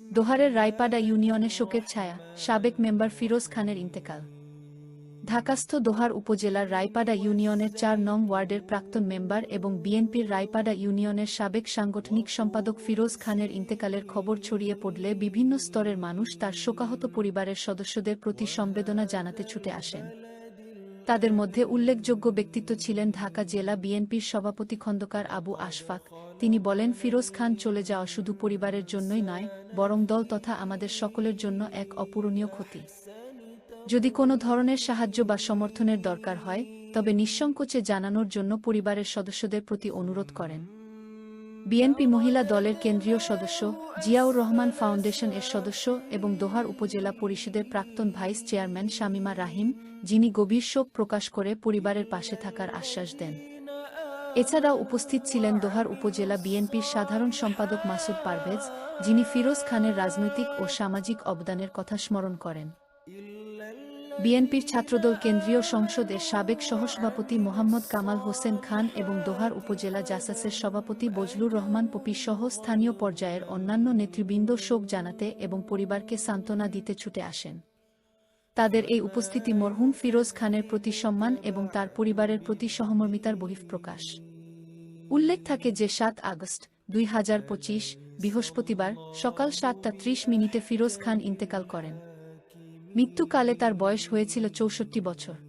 দোহারের রায়পাডা ইউনিয়নে শোকের ছায়া, সাবেক মেম্বার ফিরোজ খানের ইন্তেকাল। ঢাকাস্থ দোহার উপজেলার রায়পাডা ইউনিয়নের চার নং ওয়ার্ডের প্রাক্তন মেম্বার এবং বিএনপির রায়পাডা ইউনিয়নের সাবেক সাংগঠনিক সম্পাদক ফিরোজ খানের ইন্তেকালের খবর ছড়িয়ে পড়লে বিভিন্ন স্তরের মানুষ তার শোকাহত পরিবারের সদস্যদের প্রতি সমবেদনা জানাতে ছুটে আসেন। তাদের মধ্যে উল্লেখযোগ্য ব্যক্তিত্ব ছিলেন ঢাকা জেলা বিএনপির সভাপতি খন্দকার আবু আশফাক তিনি বলেন, ফিরোজ খান চলে যাওয়া শুধু পরিবারের জন্যই নয়, বরং দল তথা আমাদের সকলের জন্য এক অপূরণীয় ক্ষতি। যদি কোনো ধরনের সাহায্য বা সমর্থনের দরকার হয়, তবে নিঃসংকোচে জানানোর জন্য পরিবারের সদস্যদের প্রতি অনুরোধ করেন। বিএনপি মহিলা দলের কেন্দ্রীয় সদস্য জিয়াউর রহমান ফাউন্ডেশন এর সদস্য এবং দোহার উপজেলা পরিষদের প্রাক্তন ভাইস চেয়ারম্যান শামিমা রাহিম, যিনি গভীর শোক প্রকাশ করে পরিবারের পাশে থাকার আশ্বাস দেন। এছাড়াও উপস্থিত ছিলেন দোহার উপজেলা বিএনপির সাধারণ সম্পাদক মাসুদ পারভেজ, যিনি ফিরোজ খানের রাজনৈতিক ও সামাজিক অবদানের কথা স্মরণ করেন। বিএনপির ছাত্রদল কেন্দ্রীয় সংসদের সাবেক সহসভাপতি মোহাম্মদ কামাল হোসেন খান এবং দোহার উপজেলা জাসাসের সভাপতি বজলুর রহমান পপি সহ স্থানীয় পর্যায়ের অন্যান্য নেতৃবৃন্দ শোক জানাতে এবং পরিবারকে সান্ত্বনা দিতে ছুটে আসেন। তাদের এই উপস্থিতি মরহুম ফিরোজ খানের প্রতি সম্মান এবং তার পরিবারের প্রতি সহমর্মিতার বহিঃপ্রকাশ। উল্লেখ থাকে যে সাত আগস্ট দুই হাজার পঁচিশ, বৃহস্পতিবার সকাল সাতটা ত্রিশ মিনিটে ফিরোজ খান ইন্তেকাল করেন। মৃত্যুকালে তার বয়স হয়েছিল চৌষট্টি বছর।